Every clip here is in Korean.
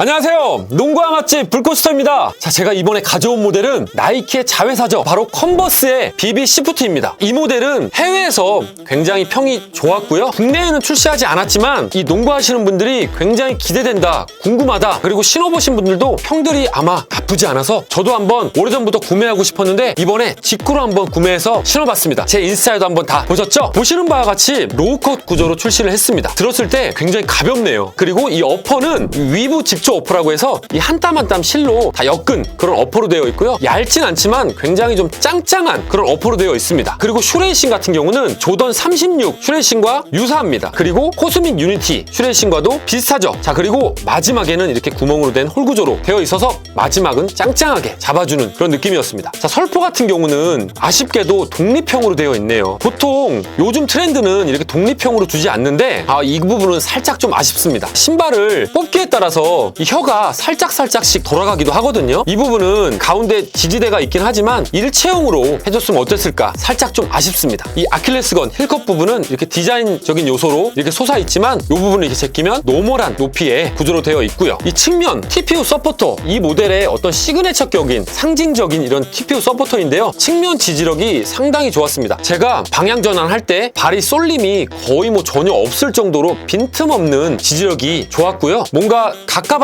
안녕하세요. 농구와 맛집 불꽃스터입니다. 자, 제가 이번에 가져온 모델은 나이키의 자회사죠. 바로 컨버스의 BB 시프트입니다. 이 모델은 해외에서 굉장히 평이 좋았고요. 국내에는 출시하지 않았지만 이 농구하시는 분들이 굉장히 기대된다, 궁금하다, 그리고 신어보신 분들도 평들이 아마 나쁘지 않아서 저도 한번 오래전부터 구매하고 싶었는데 이번에 직구로 한번 구매해서 신어봤습니다. 제 인스타에도 한번 다 보셨죠? 보시는 바와 같이 로우컷 구조로 출시를 했습니다. 들었을 때 굉장히 가볍네요. 그리고 이 어퍼는 위브 집조 어퍼라고 해서 이 한 땀 한 땀 실로 다 엮은 그런 어퍼로 되어 있고요. 얇진 않지만 굉장히 좀 짱짱한 그런 어퍼로 되어 있습니다. 그리고 슈레이싱 같은 경우는 조던 36 슈레이싱과 유사합니다. 그리고 코스믹 유니티 슈레이싱과도 비슷하죠. 자 그리고 마지막에는 이렇게 구멍으로 된 홀 구조로 되어 있어서 마지막은 짱짱하게 잡아주는 그런 느낌이었습니다. 자 설포 같은 경우는 아쉽게도 독립형으로 되어 있네요. 보통 요즘 트렌드는 이렇게 독립형으로 두지 않는데 아, 이 부분은 살짝 좀 아쉽습니다. 신발을 뽑기에 따라서 이 혀가 살짝 살짝씩 돌아가기도 하거든요. 이 부분은 가운데 지지대가 있긴 하지만 일체형으로 해줬으면 어땠을까 살짝 좀 아쉽습니다. 이 아킬레스건 힐컵 부분은 이렇게 디자인적인 요소로 이렇게 솟아 있지만 이 부분을 이렇게 제끼면 노멀한 높이의 구조로 되어 있고요. 이 측면 TPU 서포터 이 모델의 어떤 시그네처 격인 상징적인 이런 TPU 서포터인데요. 측면 지지력이 상당히 좋았습니다. 제가 방향 전환할 때 발이 쏠림이 거의 뭐 전혀 없을 정도로 빈틈없는 지지력이 좋았고요. 뭔가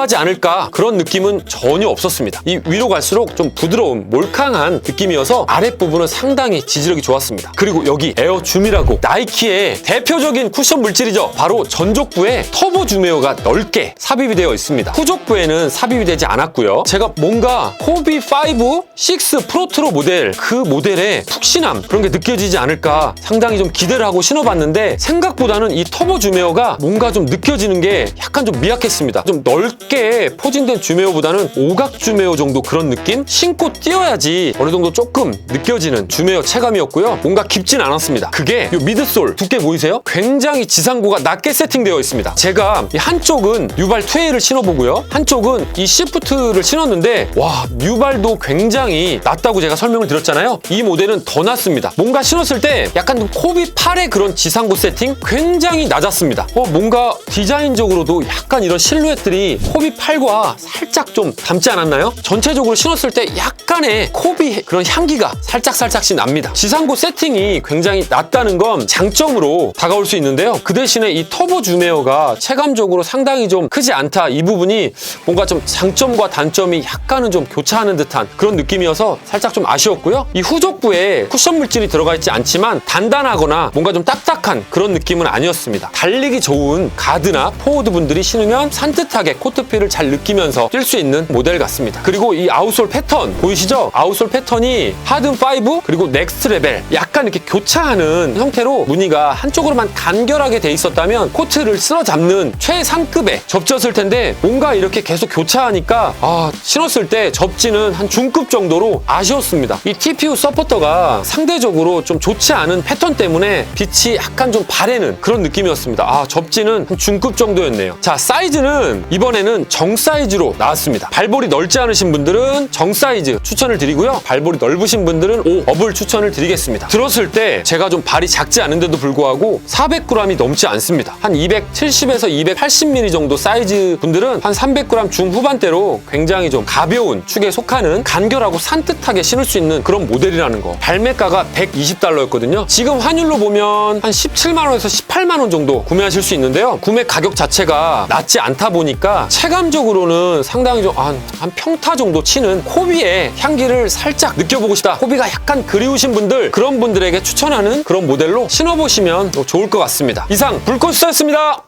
갑갑하지 않을까 그런 느낌은 전혀 없었습니다. 이 위로 갈수록 좀 부드러운 몰캉한 느낌이어서 아랫부분은 상당히 지지력이 좋았습니다. 그리고 여기 에어 줌이라고 나이키의 대표적인 쿠션 물질이죠. 바로 전족부에 터보 줌웨어가 넓게 삽입이 되어 있습니다. 후족부에는 삽입이 되지 않았고요. 제가 뭔가 코비 5, 6 프로트로 모델 그 모델의 푹신함 그런 게 느껴지지 않을까 상당히 좀 기대를 하고 신어봤는데 생각보다는 이 터보 줌웨어가 뭔가 좀 느껴지는 게 약간 좀 미약했습니다. 좀 넓게 포진된 줌웨어보다는 오각 줌웨어 정도 그런 느낌? 신고 뛰어야지 어느 정도 조금 느껴지는 줌웨어 체감이었고요. 뭔가 깊진 않았습니다. 그게 이 미드솔 두께 보이세요? 굉장히 지상고가 낮게 세팅되어 있습니다. 제가 이 한쪽은 뉴발 2A를 신어보고요. 한쪽은 이 시프트를 신었는데 와 뉴발도 굉장히 낮다고 제가 설명을 드렸잖아요. 이 모델은 더 낮습니다. 뭔가 신었을 때 약간 좀 코비 8의 그런 지상고 세팅 굉장히 낮았습니다. 어, 뭔가 디자인적으로도 약간 이런 실루엣들이 코비 8과 살짝 좀 닮지 않았나요? 전체적으로 신었을 때 약간의 코비 그런 향기가 살짝살짝씩 납니다. 지상고 세팅이 굉장히 낮다는 건 장점으로 다가올 수 있는데요. 그 대신에 이 터보 줌웨어가 체감적으로 상당히 좀 크지 않다. 이 부분이 뭔가 좀 장점과 단점이 약간은 좀 교차하는 듯한 그런 느낌이어서 살짝 좀 아쉬웠고요. 이 후족부에 쿠션 물질이 들어가 있지 않지만 단단하거나 뭔가 좀 딱딱한 그런 느낌은 아니었습니다. 달리기 좋은 가드나 포워드 분들이 신으면 산뜻하게 코트 필을 잘 느끼면서 뛸 수 있는 모델 같습니다. 그리고 이 아웃솔 패턴 보이시죠? 아웃솔 패턴이 하든 5 그리고 넥스트 레벨 약간 이렇게 교차하는 형태로 무늬가 한쪽으로만 간결하게 돼 있었다면 코트를 쓸어 잡는 최상급의 접졌을 텐데 뭔가 이렇게 계속 교차하니까 아 신었을 때 접지는 한 중급 정도로 아쉬웠습니다. 이 TPU 서포터가 상대적으로 좀 좋지 않은 패턴 때문에 빛이 약간 좀 바래는 그런 느낌이었습니다. 아 접지는 한 중급 정도였네요. 자 사이즈는 이번에는 정 사이즈로 나왔습니다. 발볼이 넓지 않으신 분들은 정 사이즈 추천을 드리고요. 발볼이 넓으신 분들은 오 업을 추천을 드리겠습니다. 들었을 때 제가 좀 발이 작지 않은데도 불구하고 400g이 넘지 않습니다. 한 270에서 280mm 정도 사이즈 분들은 한 300g 중후반대로 굉장히 좀 가벼운 축에 속하는 간결하고 산뜻하게 신을 수 있는 그런 모델이라는 거. 발매가가 120달러였거든요. 지금 환율로 보면 한 17만 원에서 18만 원 정도 구매하실 수 있는데요. 구매 가격 자체가 낮지 않다 보니까 체감적으로는 상당히 좀한 평타 정도 치는 코비의 향기를 살짝 느껴보고 싶다. 코비가 약간 그리우신 분들 그런 분들에게 추천하는 그런 모델로 신어보시면 좋을 것 같습니다. 이상 불꽃스였습니다.